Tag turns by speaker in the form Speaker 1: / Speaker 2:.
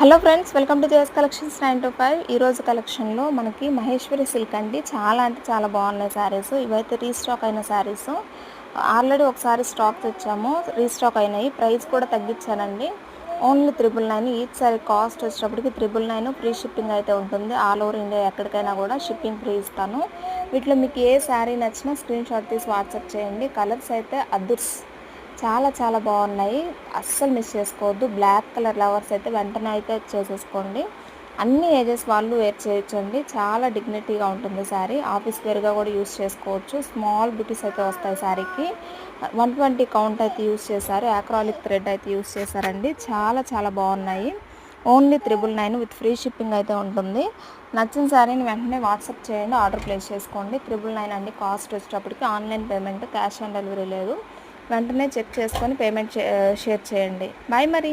Speaker 1: Hello friends welcome to JS collections nine two five. ఈరోజు కలెక్షన్లో మనకి మహేశ్వరి సిల్క్ అండి. చాలా అంటే చాలా బాగున్నాయి శారీస్. ఇవైతే రీస్టాక్ అయిన శారీస్. ఆల్రెడీ ఒకసారి స్టాక్ తెచ్చాము. రీస్టాక్ అయినాయి. ప్రైస్ కూడా తగ్గించానండి. Only triple nine. Each sari cost వచ్చేటప్పటికి త్రిబుల్ నైన్. ఫ్రీ షిప్పింగ్ అయితే ఉంటుంది. ఆల్ ఓవర్ ఇండియా ఎక్కడికైనా కూడా షిప్పింగ్ ఫ్రీ ఇస్తాను. వీటిలో మీకు ఏ శారీ నచ్చినా స్క్రీన్ షాట్ తీసి వాట్సాప్ చేయండి. కలర్స్ అయితే అదుర్స్. చాలా చాలా బాగున్నాయి. అస్సలు మిస్ చేసుకోవద్దు. బ్లాక్ కలర్ లవర్స్ అయితే వెంటనే అయితే చేసేసుకోండి అన్ని ఏజెస్ వాళ్ళు వేర్ చేయొచ్చండి. చాలా డిగ్నిటీగా ఉంటుంది శారీ. ఆఫీస్ వేర్గా కూడా యూస్ చేసుకోవచ్చు. స్మాల్ బుటీస్ అయితే వస్తాయి శారీకి. వన్ ట్వంటీ కౌంట్ అయితే యూస్ చేశారు. యాక్రాలిక్ థ్రెడ్ అయితే యూస్ చేశారండి. చాలా చాలా బాగున్నాయి. Only triple nine with free shipping అయితే ఉంటుంది. నచ్చిన శారీని వెంటనే వాట్సాప్ చేయండి. ఆర్డర్ ప్లేస్ చేసుకోండి. త్రిబుల్ నైన్ అండి. కాస్ట్ వచ్చేటప్పటికి online payment cash on delivery లేదు. వెంటనే చెక్ చేసుకొని పేమెంట్ షేర్ చేయండి. బాయ్ మరి.